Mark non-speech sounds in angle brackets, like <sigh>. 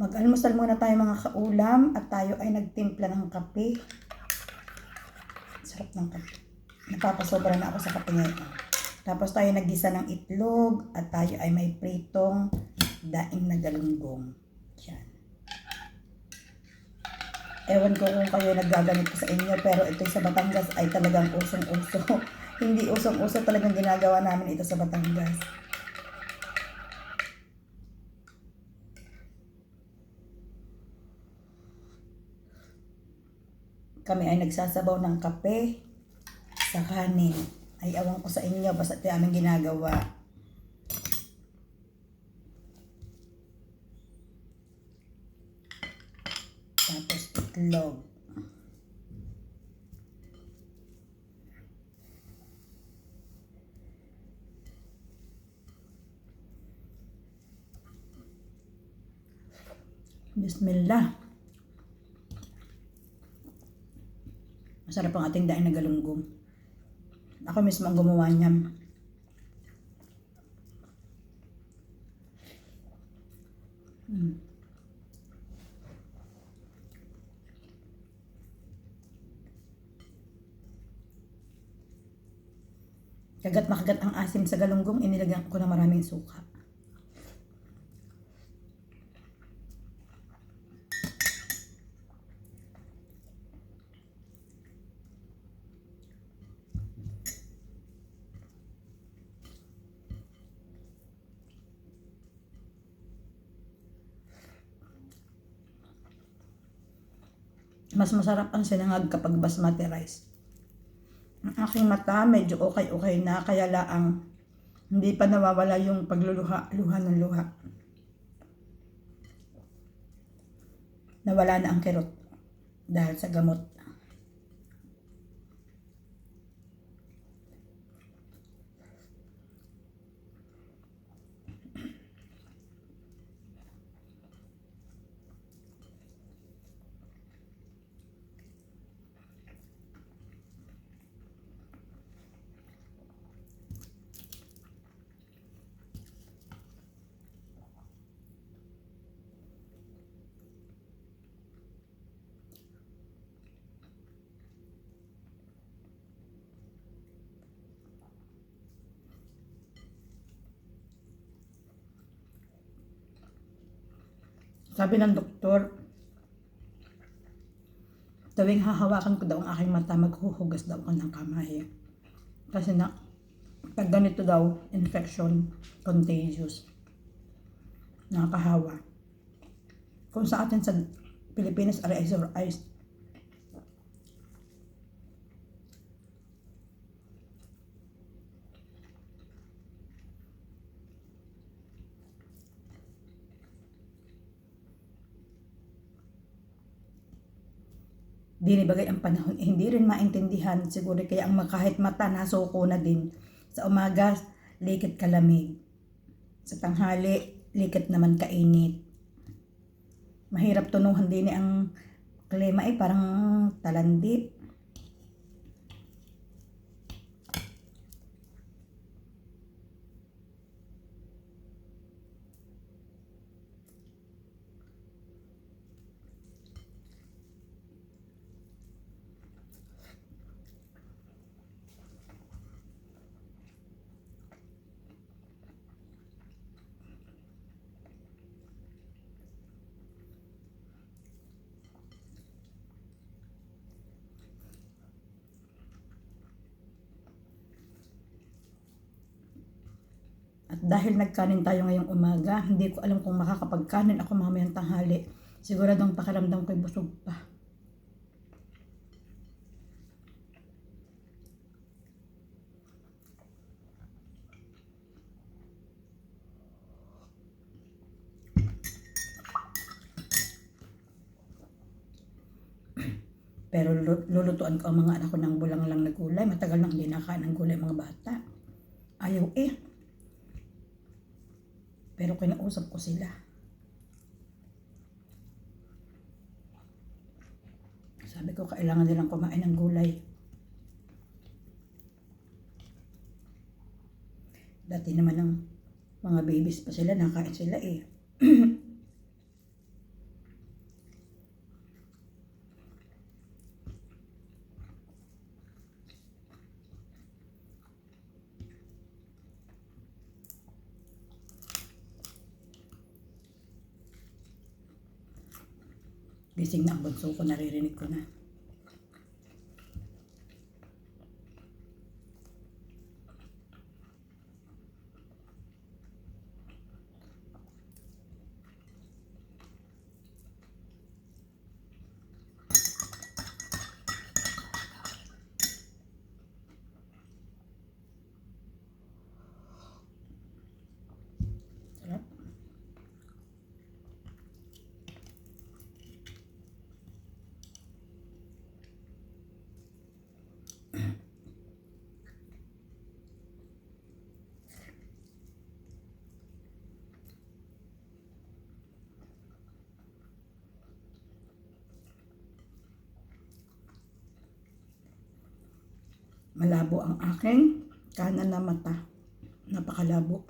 Mag-almusal muna tayo mga kaulam at tayo ay nagtimpla ng kape. Sarap ng kape. Napapasobra na ako sa kape ngayon. Tapos tayo naggisa ng itlog at tayo ay may pritong daing na galunggong. Yan. Ewan ko kung kayo nagaganito sa inyo pero ito sa Batangas ay talagang usong-uso. <laughs> Hindi usong-uso talagang ginagawa namin ito sa Batangas. Kami ay nagsasabaw ng kape sa kanin. Ay awan ko sa inyo, basta ito aming ginagawa. Tapos itlog. Bismillah. Masarap ang ating daing na galunggong. Ako mismo ang gumawa niyan. Mm. Kagat makagat ang asim sa galunggong, inilagyan ko ng maraming suka. Mas masarap ang sinangag kapag basmati rice. Ang aking mata medyo okay-okay na kaya laang hindi pa nawawala yung pagluluha luha ng luha. Nawala na ang kirot dahil sa gamot. Sabi ng doktor, tuwing hahawakan ko daw ang aking mata, maghuhugas daw ako ng kamay. Kasi na, pag ganito daw, infection, contagious. Nakakahawa. Kung sa atin sa Pilipinas, eyes or eyes, dinibagay ang panahon, eh, hindi rin maintindihan. Siguro kaya ang kahit mata nasuko na din. Sa umaga, likit kalamig. Sa tanghali, likit naman kainit. Mahirap tunuhan din ang klima eh, parang talandip. At dahil nagkanin tayo ngayong umaga, hindi ko alam kung makakapagkanin ako mamayang tanghali. Siguradong pakiramdam ko'y busog pa. <clears throat> Pero lu- lulutuan ko ang mga anak ko ng bulang lang na gulay. Matagal nang hindi nakain ng gulay mga bata. Ayaw eh. Pero kinausap ko sila. Sabi ko, kailangan nilang kumain ng gulay. Dati naman ng mga babies pa sila, nakain sila eh. <clears throat> Gising na ang bunso ko, naririnig ko na. Sarap. Malabo ang aking kanan na mata. Napakalabo.